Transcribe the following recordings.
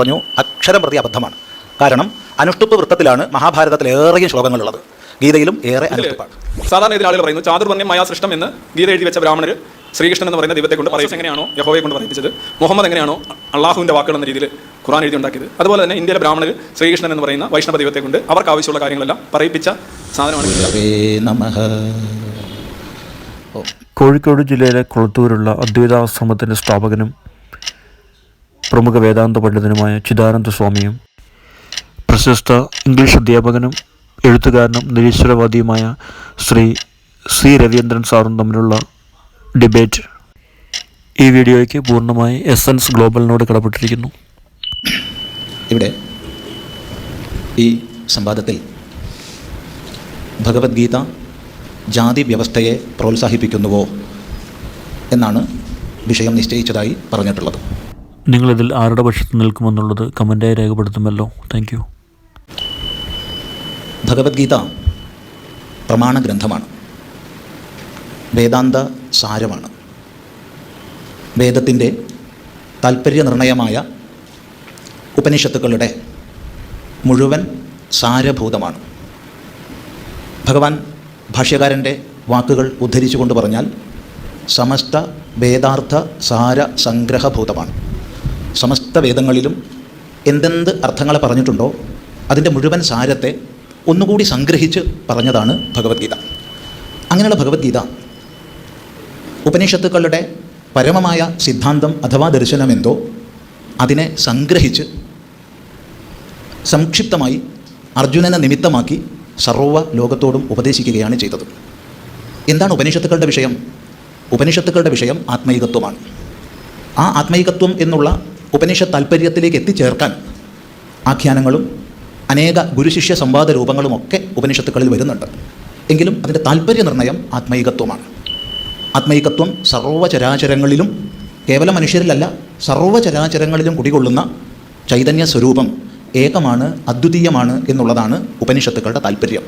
പറഞ്ഞു അക്ഷരം പ്രതി അബദ്ധമാണ്. കാരണം അനുഷ്ടുപ്പ് വൃത്തത്തിലാണ് മഹാഭാരതത്തിലേറെയും ശ്ലോകങ്ങളുള്ളത്. ഗീതയിലും ഏറെ അനുഷ്ടുപ്പാണ്. സാധാരണ ഇതിൽ ആളുകൾ പറയുന്നു ചാതുർവർണ്യം മയാ സൃഷ്ടം എന്ന് ഗീത എഴുതി വെച്ച ബ്രാഹ്മണർ ശ്രീകൃഷ്ണൻ എന്ന് പറയുന്ന ദൈവത്തെ കൊണ്ട് പറയും എങ്ങനെയാണോ യഹോവയെ കൊണ്ട് പറയിപ്പിച്ചത്. മുഹമ്മദ് എങ്ങനെയാണോ അള്ളാഹുവിന്റെ വാക്കുകൾ എന്ന രീതിയിൽ ഖുറാൻ എഴുതി ഉണ്ടാക്കിയത്. അതുപോലെ തന്നെ ഇന്ത്യയിലെ ബ്രാഹ്മണർ ശ്രീകൃഷ്ണൻ എന്ന് പറയുന്ന വൈഷ്ണവ ദൈവത്തെ കൊണ്ട് അവർക്ക് ആവശ്യമുള്ള കാര്യങ്ങളെല്ലാം പറയിപ്പിച്ച സാധനമാണ് കോഴിക്കോട് ജില്ലയിലെ കൊളത്തൂരുള്ള അദ്വൈതാശ്രമത്തിന്റെ സ്ഥാപകനും പ്രമുഖ വേദാന്ത പണ്ഡിതനുമായ ചിദാനന്ദ സ്വാമിയും പ്രശസ്ത ഇംഗ്ലീഷ് അധ്യാപകനും എഴുത്തുകാരനും നിരീശ്വരവാദിയുമായ ശ്രീ സി രവീന്ദ്രൻ സാറും തമ്മിലുള്ള ഡിബേറ്റ് ഈ വീഡിയോയ്ക്ക് പൂർണമായി എസൻസ് ഗ്ലോബലിനോട് കടപ്പെട്ടിരിക്കുന്നു. ഇവിടെ ഈ സംവാദത്തിൽ ഭഗവത്ഗീത ജാതി വ്യവസ്ഥയെ പ്രോത്സാഹിപ്പിക്കുന്നുവോ എന്നാണ് വിഷയം നിശ്ചയിച്ചതായി പറഞ്ഞിട്ടുള്ളത്. നിങ്ങളിതിൽ ആരുടെ പക്ഷത്ത് നിൽക്കുമെന്നുള്ളത് കമന്റായി രേഖപ്പെടുത്തുമല്ലോ. താങ്ക് യു ഭഗവത്ഗീത പ്രമാണ ഗ്രന്ഥമാണ് വേദാന്ത സാരമാണ്. വേദത്തിന്റെ താൽപ്പര്യനിർണയമായ ഉപനിഷത്തുക്കളുടെ മുഴുവൻ സാരഭൂതമാണ്. ഭഗവാൻ ഭാഷ്യകാരന്റെ വാക്കുകൾ ഉദ്ധരിച്ചുകൊണ്ട് പറഞ്ഞാൽ സമസ്ത വേദാർത്ഥ സാര സംഗ്രഹഭൂതമാണ് സമസ്ത വേദങ്ങളിലും എന്തെന്ത് അർത്ഥങ്ങളെ പറഞ്ഞിട്ടുണ്ടോ അതിന്റെ മുഴുവൻ സാരത്തെ ഒന്നുകൂടി സംഗ്രഹിച്ച് പറഞ്ഞതാണ് ഭഗവത്ഗീത. അങ്ങനെയുള്ള ഭഗവത്ഗീത ഉപനിഷത്തുക്കളുടെ പരമമായ സിദ്ധാന്തം അഥവാ ദർശനമെന്തോ അതിനെ സംഗ്രഹിച്ച് സംക്ഷിപ്തമായി അർജുനനെ നിമിത്തമാക്കി സർവ ലോകത്തോടും ഉപദേശിക്കുകയാണ് ചെയ്തത്. എന്താണ് ഉപനിഷത്തുക്കളുടെ വിഷയം? ഉപനിഷത്തുക്കളുടെ വിഷയം ആത്മീകത്വമാണ്. ആ ആത്മീകത്വം എന്നുള്ള ഉപനിഷത്ത് താല്പര്യത്തിലേക്ക് എത്തിച്ചേർക്കാൻ ആഖ്യാനങ്ങളും അനേക ഗുരുശിഷ്യ സംവാദ രൂപങ്ങളുമൊക്കെ ഉപനിഷത്തുക്കളിൽ വരുന്നുണ്ട്. എങ്കിലും അതിന്റെ താല്പര്യ നിർണയം ആത്മീകത്വമാണ്. ആത്മീകത്വം സർവചരാചരങ്ങളിലും കേവലം മനുഷ്യരിലല്ല സർവചരാചരങ്ങളിലും കുടികൊള്ളുന്ന ചൈതന്യ സ്വരൂപം ഏകമാണ് അദ്വിതീയമാണ് എന്നുള്ളതാണ് ഉപനിഷത്തുക്കളുടെ താല്പര്യം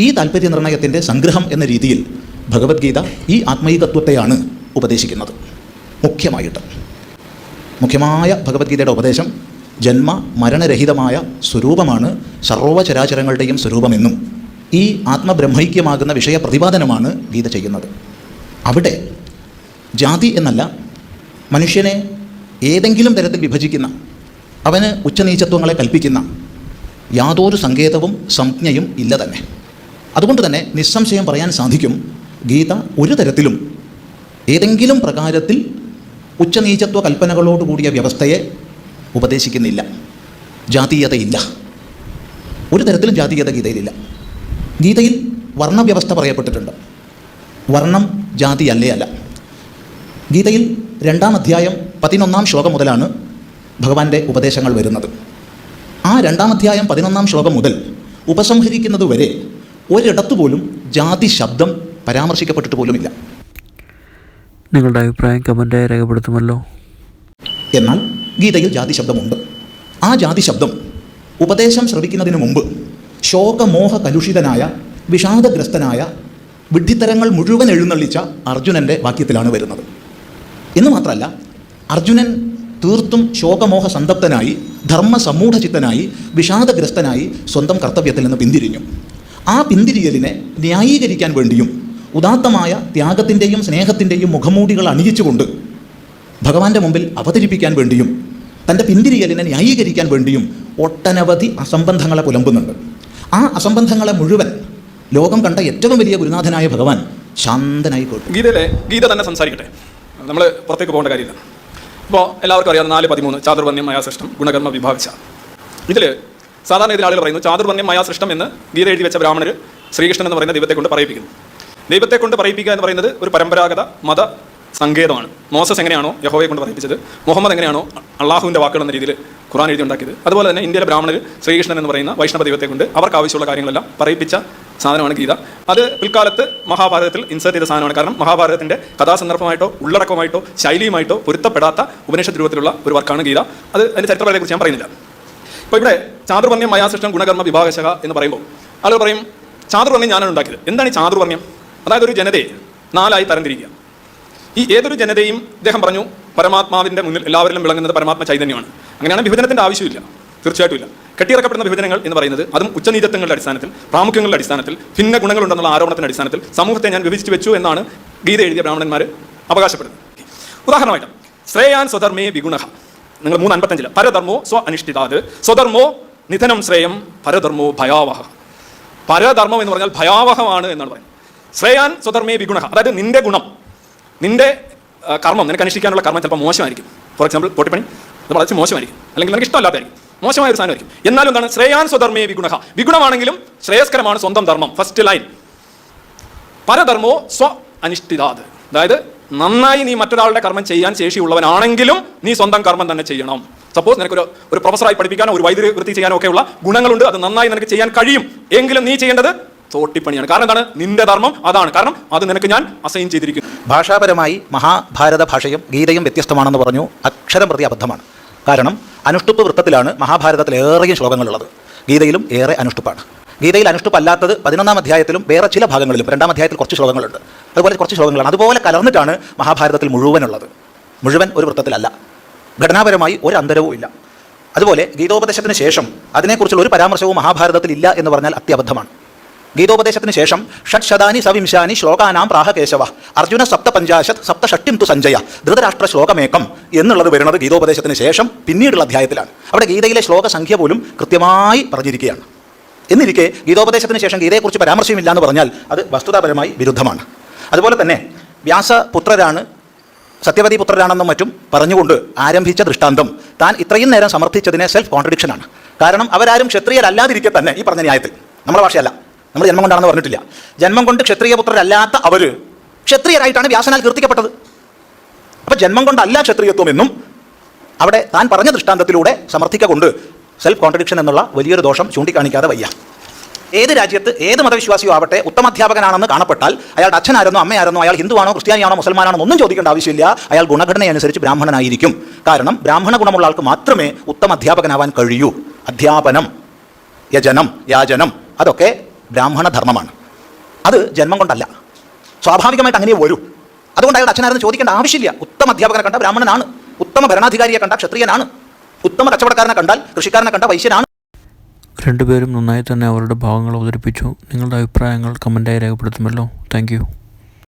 ഈ താല്പര്യ നിർണയത്തിന്റെ സംഗ്രഹം എന്ന രീതിയിൽ ഭഗവത്ഗീത ഈ ആത്മൈകത്വത്തെയാണ് ഉപദേശിക്കുന്നത്. മുഖ്യമായിട്ട് മുഖ്യമായ ഭഗവത്ഗീതയുടെ ഉപദേശം ജന്മ മരണരഹിതമായ സ്വരൂപമാണ് സർവചരാചരങ്ങളുടെയും സ്വരൂപമെന്നും ഈ ആത്മബ്രഹ്മൈക്യമാകുന്ന വിഷയ പ്രതിപാദനമാണ് ഗീത ചെയ്യുന്നത്. അവിടെ ജാതി എന്നല്ല മനുഷ്യനെ ഏതെങ്കിലും തരത്തിൽ വിഭജിക്കുന്ന അവന് ഉച്ചനീചത്വങ്ങളെ കൽപ്പിക്കുന്ന യാതൊരു സങ്കേതവും സംജ്ഞയും ഇല്ല തന്നെ. അതുകൊണ്ട് തന്നെ നിസ്സംശയം പറയാൻ സാധിക്കും ഗീത ഒരു തരത്തിലും ഏതെങ്കിലും പ്രകാരത്തിൽ ഉച്ചനീചത്വ കൽപ്പനകളോടുകൂടിയ വ്യവസ്ഥയെ ഉപദേശിക്കുന്നില്ല. ജാതീയതയില്ല. ഒരു തരത്തിലും ജാതീയത ഗീതയിലില്ല. ഗീതയിൽ വർണവ്യവസ്ഥ പറയപ്പെട്ടിട്ടുണ്ട്. വർണം ജാതി അല്ലേ. അല്ല ഗീതയിൽ രണ്ടാം അധ്യായം പതിനൊന്നാം ശ്ലോകം മുതലാണ് ഭഗവാന്റെ ഉപദേശങ്ങൾ വരുന്നത്. ആ രണ്ടാം അധ്യായം പതിനൊന്നാം ശ്ലോകം മുതൽ ഉപസംഹരിക്കുന്നത് വരെ ഒരിടത്തുപോലും ജാതി ശബ്ദം പരാമർശിക്കപ്പെട്ടിട്ട് പോലുമില്ല. നിങ്ങളുടെ അഭിപ്രായം കമന്റായി രേഖപ്പെടുത്തുമല്ലോ. എന്നാൽ ഗീതയിൽ ജാതി ശബ്ദമുണ്ട്. ആ ജാതി ശബ്ദം ഉപദേശം ശ്രവിക്കുന്നതിന് മുമ്പ് ശോകമോഹ കലുഷിതനായ വിഷാദഗ്രസ്തനായ വിഡ്ഢിത്തരങ്ങൾ മുഴുവൻ എഴുന്നള്ളിച്ച അർജുനന്റെ വാക്യത്തിലാണ് വരുന്നത്. എന്ന് മാത്രമല്ല അർജുനൻ തീർത്തും ശോകമോഹ സന്തപ്തനായി ധർമ്മസമൂഢചിത്തനായി വിഷാദഗ്രസ്തനായി സ്വന്തം കർത്തവ്യത്തിൽ നിന്ന് പിന്തിരിഞ്ഞു. ആ പിന്തിരിയലിനെ ന്യായീകരിക്കാൻ വേണ്ടിയും ഉദാത്തമായ ത്യാഗത്തിന്റെയും സ്നേഹത്തിന്റെയും മുഖമൂടികൾ അണിയിച്ചുകൊണ്ട് ഭഗവാന്റെ മുമ്പിൽ അവതരിപ്പിക്കാൻ വേണ്ടിയും തന്റെ പിന്തിരിയലിനെ ന്യായീകരിക്കാൻ വേണ്ടിയും ഒട്ടനവധി അസംബന്ധങ്ങളെ പുലമ്പുന്നുണ്ട്. ആ അസംബന്ധങ്ങളെ മുഴുവൻ ലോകം കണ്ട ഏറ്റവും വലിയ ഗുരുനാഥനായ ഭഗവാൻ ശാന്തനായി കേട്ടു. ഗീതയിലെ ഗീത തന്നെ സംസാരിക്കട്ടെ. നമ്മൾ പുറത്തേക്ക് പോകേണ്ട കാര്യമില്ല. ഇപ്പോൾ എല്ലാവർക്കും അറിയാം നാല് പതിമൂന്ന് ചാതുർവന്യം മയാസൃഷ്ടം ഗുണകർമ്മ വിഭാഗിച്ച. ഇതിൽ സാധാരണ ഇതിൽ ആളുകൾ പറയുന്നു ചാതുർവന്യം മയാസൃഷ്ടം എന്ന് ഗീത എഴുതി വെച്ച ബ്രാഹ്മണർ ശ്രീകൃഷ്ണൻ എന്ന് പറയുന്ന ദൈവത്തെ കൊണ്ട് പറയിപ്പിക്കുന്നു. ദൈവത്തെ കൊണ്ട് പറയിപ്പിക്കുക എന്ന് പറയുന്നത് ഒരു പരമ്പരാഗത മത സങ്കേതമാണ്. മോസസ് എങ്ങനെയാണോ യഹോവയെ കൊണ്ട് പറയിപ്പിച്ചത്? മുഹമ്മദ് എങ്ങനെയാണോ അള്ളാഹുവിന്റെ വാക്കുകൾ എന്ന രീതിയിൽ ഖുറാൻ എഴുതി ഉണ്ടാക്കിയത് അതുപോലെ തന്നെ ഇന്ത്യയിലെ ബ്രാഹ്മണർ ശ്രീകൃഷ്ണൻ എന്ന് പറയുന്ന വൈഷ്ണവ ദൈവത്തെ കൊണ്ട് അവർക്ക് ആവശ്യമുള്ള കാര്യങ്ങളെല്ലാം പറയിപ്പിച്ച സാധനമാണ് ഗീത. അത് പിൽക്കാലത്ത് മഹാഭാരതത്തിൽ ഇൻസേർട്ട് ചെയ്ത സാധനമാണ്. കാരണം മഹാഭാരതത്തിന്റെ കഥാസന്ദർഭമായിട്ടോ ഉള്ളടക്കമായിട്ടോ ശൈലിയുമായിട്ടോ പൊരുത്തപ്പെടാത്ത ഉപനിഷത്ത് രൂപത്തിലുള്ള ഒരു വർക്കാണ് ഗീത. അത് അതിന്റെ ചരിത്രപരത്തെക്കുറിച്ച് ഞാൻ പറയുന്നില്ല. ഇപ്പോൾ ഇവിടെ ചാതുർവർണ്യം മയാസൃഷ്ടം ഗുണകർമ്മ വിഭാഗശക എന്ന് പറയുമ്പോൾ ആളുകൾ പറയും ചാതുർവർണ്യം ഞാനാണ് ഉണ്ടാക്കിയത്. എന്താണ് ഈ ചാതുർവർണ്യം അതായത് ഒരു ജനതയെ നാലായി തരംതിരിക്കുക. ഈ ഏതൊരു ജനതയും അദ്ദേഹം പറഞ്ഞു പരമാത്മാവിന്റെ മുന്നിൽ എല്ലാവരിലും വിളങ്ങുന്നത് പരമാത്മ ചൈതന്യമാണ്. അങ്ങനെയാണ് വിഭജനത്തിന്റെ ആവശ്യമില്ല. തീർച്ചയായിട്ടും ഇല്ല. കെട്ടിയിറക്കപ്പെടുന്ന വിഭജനങ്ങൾ എന്ന് പറയുന്നത് അതും ഉച്ചനീചത്വങ്ങളുടെ അടിസ്ഥാനത്തിൽ പ്രാമുഖ്യങ്ങളുടെ അടിസ്ഥാനത്തിൽ ഭിന്ന ഗുണങ്ങളുണ്ടെന്നുള്ള ആരോപണത്തിന്റെ അടിസ്ഥാനത്തിൽ സമൂഹത്തെ ഞാൻ വിഭജിച്ച് വെച്ചു എന്നാണ് ഗീത എഴുതിയ ബ്രാഹ്മണന്മാർ അവകാശപ്പെടുന്നത്. ഉദാഹരണമായിട്ട് ശ്രേയാൻ സ്വധർമ്മേ വിഗുണ നിങ്ങൾ മൂന്ന് അൻപത്തഞ്ചിൽ പരധർമ്മോ സ്വ അനിഷ്ഠിതാത് സ്വധർമ്മോ നിധനം ശ്രേയം പരധർമ്മോ ഭയാവഹ. പരധർമ്മം എന്ന് പറഞ്ഞാൽ ഭയാവഹമാണ് എന്നാണ് പറയുന്നത്. ശ്രേയാൻ സ്വധർമ്മേ വിഗുണ അതായത് നിന്റെ ഗുണം നിന്റെ കർമ്മം നിനക്ക് അനുഷ്ഠിക്കാനുള്ള കർമ്മം ചിലപ്പോൾ മോശമായിരിക്കും. ഫോർ എക്സാമ്പിൾ പൊട്ടിപ്പണി അത് വളരെ മോശമായിരിക്കും. അല്ലെങ്കിൽ നിനക്ക് ഇഷ്ടമല്ലാത്തായിരിക്കും മോശമായ ഒരു സാധനമായിരിക്കും. എന്നാലും എന്താണ്? ശ്രേയാൻ സ്വധർമ്മേ വിഗുണ വിഗുണമാണെങ്കിലും ശ്രേയസ്കരമാണ് സ്വന്തം ധർമ്മം. ഫസ്റ്റ് ലൈൻ പരധർമ്മോ സ്വ അനിഷ്ഠിതാത്. അതായത് നന്നായി നീ മറ്റൊരാളുടെ കർമ്മം ചെയ്യാൻ ശേഷിയുള്ളവനാണെങ്കിലും നീ സ്വന്തം കർമ്മം തന്നെ ചെയ്യണം. സപ്പോസ് നിനക്കൊരു ഒരു പ്രൊഫസറായി പഠിപ്പിക്കാനോ ഒരു വൈദ്യുതി വൃത്തി ചെയ്യാനോ ഒക്കെയുള്ള ഗുണങ്ങളുണ്ട്. അത് നന്നായി നിനക്ക് ചെയ്യാൻ കഴിയും. എങ്കിലും നീ ചെയ്യേണ്ടത് തോട്ടിപ്പണിയാണ്. കാരണം എന്താണ്? നിന്റെ ധർമ്മം അതാണ്. കാരണം അത് നിനക്ക് ഞാൻ അസൈൻ ചെയ്തിരിക്കുന്നു. ഭാഷാപരമായി മഹാഭാരത ഭാഷയും ഗീതയും വ്യത്യസ്തമാണെന്ന് പറഞ്ഞു അക്ഷരം പ്രതി അബദ്ധമാണ്. കാരണം അനുഷ്ടുപ്പ് വൃത്തത്തിലാണ് മഹാഭാരതത്തിലേറെയും ശ്ലോകങ്ങളുള്ളത്. ഗീതയിലും ഏറെ അനുഷ്ടുപ്പാണ്. ഗീതയിൽ അനുഷ്ടുപ്പ് അല്ലാത്തത് പതിനൊന്നാം അധ്യായത്തിലും വേറെ ചില ഭാഗങ്ങളിലും രണ്ടാം അധ്യായത്തിൽ കുറച്ച് ശ്ലോകങ്ങളുണ്ട്. അതുപോലെ കുറച്ച് ശ്ലോകങ്ങളാണ്. അതുപോലെ കലർന്നിട്ടാണ് മഹാഭാരതത്തിൽ മുഴുവനുള്ളത്. മുഴുവൻ ഒരു വൃത്തത്തിലല്ല. ഘടനാപരമായി ഒരു അന്തരവും ഇല്ല. അതുപോലെ ഗീതോപദേശത്തിന് ശേഷം അതിനെക്കുറിച്ചുള്ള ഒരു പരാമർശവും മഹാഭാരതത്തിൽ ഇല്ല എന്ന് പറഞ്ഞാൽ അത്യബദ്ധമാണ്. ഗീതോപദേശത്തിന് ശേഷം ഷഡ്ശതാനി സവിംശാനി ശ്ലോകാനാം പ്രാഹകേശവ. അർജുന സപ്തപഞ്ചാശത് സപ്തഷഷ്ടിം തു സഞ്ജയ. ധൃതരാഷ്ട്ര ശ്ലോകമേക്കം എന്നുള്ളത് വരുന്നത് ഗീതോപദേശത്തിന് ശേഷം പിന്നീടുള്ള അധ്യായത്തിലാണ്. അവിടെ ഗീതയിലെ ശ്ലോക സംഖ്യ പോലും കൃത്യമായി പറഞ്ഞിരിക്കുകയാണ്. എന്നിരിക്കെ ഗീതോപദേശത്തിന് ശേഷം ഗീതയെക്കുറിച്ച് പരാമർശമില്ല എന്ന് പറഞ്ഞാൽ അത് വസ്തുതാപരമായി വിരുദ്ധമാണ്. അതുപോലെ തന്നെ വ്യാസപുത്രരാണ് സത്യവതി പുത്രരാണെന്നും മറ്റും പറഞ്ഞുകൊണ്ട് ആരംഭിച്ച ദൃഷ്ടാന്തം താൻ ഇത്രയും നേരം സമർത്ഥിച്ചതിനെ സെൽഫ് കോൺട്രഡിക്ഷനാണ് കാരണം അവരാരും ക്ഷത്രിയരല്ലാതിരിക്കെ തന്നെ ഈ പറഞ്ഞ ന്യായത്തിൽ. നമ്മുടെ ഭാഷയല്ല. നമ്മൾ ജന്മം കൊണ്ടാണെന്ന് പറഞ്ഞിട്ടില്ല. ജന്മം കൊണ്ട് ക്ഷത്രിയ പുത്രരല്ലാത്ത അവർ ക്ഷത്രിയരായിട്ടാണ് വ്യാസനാൽ കീർത്തിക്കപ്പെട്ടത്. അപ്പം ജന്മം കൊണ്ടല്ല ക്ഷത്രിയത്വം എന്നും അവിടെ താൻ പറഞ്ഞ ദൃഷ്ടാന്തത്തിലൂടെ സമർത്ഥിക്കൊണ്ട് സെൽഫ് കോൺട്രഡിക്ഷൻ എന്നുള്ള വലിയൊരു ദോഷം ചൂണ്ടിക്കാണിക്കാതെ വയ്യ. ഏത് രാജ്യത്ത് ഏത് മതവിശ്വാസിയോ ആവട്ടെ ഉത്തമാധ്യാപകനാണെന്ന് കാണപ്പെട്ടാൽ അയാളുടെ അച്ഛനായിരുന്നോ അമ്മയായിരുന്നോ അയാൾ ഹിന്ദുവാണോ ക്രിസ്ത്യാനിയാണോ മുസൽമാനാണോ ഒന്നും ചോദിക്കേണ്ട ആവശ്യമില്ല. അയാൾ ഗുണഘടനയനുസരിച്ച് ബ്രാഹ്മണനായിരിക്കും. കാരണം ബ്രാഹ്മണ ഗുണമുള്ള ആൾക്ക് മാത്രമേ ഉത്തമ അധ്യാപകനാവാൻ കഴിയൂ. അധ്യാപനം യജനം യാചനം അതൊക്കെ ബ്രാഹ്മണ ധർമ്മമാണ് അത് ജന്മം കൊണ്ടല്ല. സ്വാഭാവികമായിട്ട് അങ്ങനെ വരൂ. അതുകൊണ്ട് അയാളുടെ അച്ഛനായിരുന്നു ചോദിക്കേണ്ട ആവശ്യമില്ല. ഉത്തമ അധ്യാപകനെ കണ്ട ബ്രാഹ്മണനാണ്. ഉത്തമ ഭരണാധികാരിയെ കണ്ട ക്ഷത്രിയനാണ്. ഉത്തമ കച്ചവടക്കാരനെ കണ്ടാൽ കൃഷിക്കാരനെ കണ്ട വൈശ്യനാണ്. രണ്ടുപേരും നന്നായി തന്നെ അവരുടെ ഭാഗങ്ങൾ അവതരിപ്പിച്ചു. നിങ്ങളുടെ അഭിപ്രായങ്ങൾ കമന്റായി രേഖപ്പെടുത്തുമല്ലോ. താങ്ക്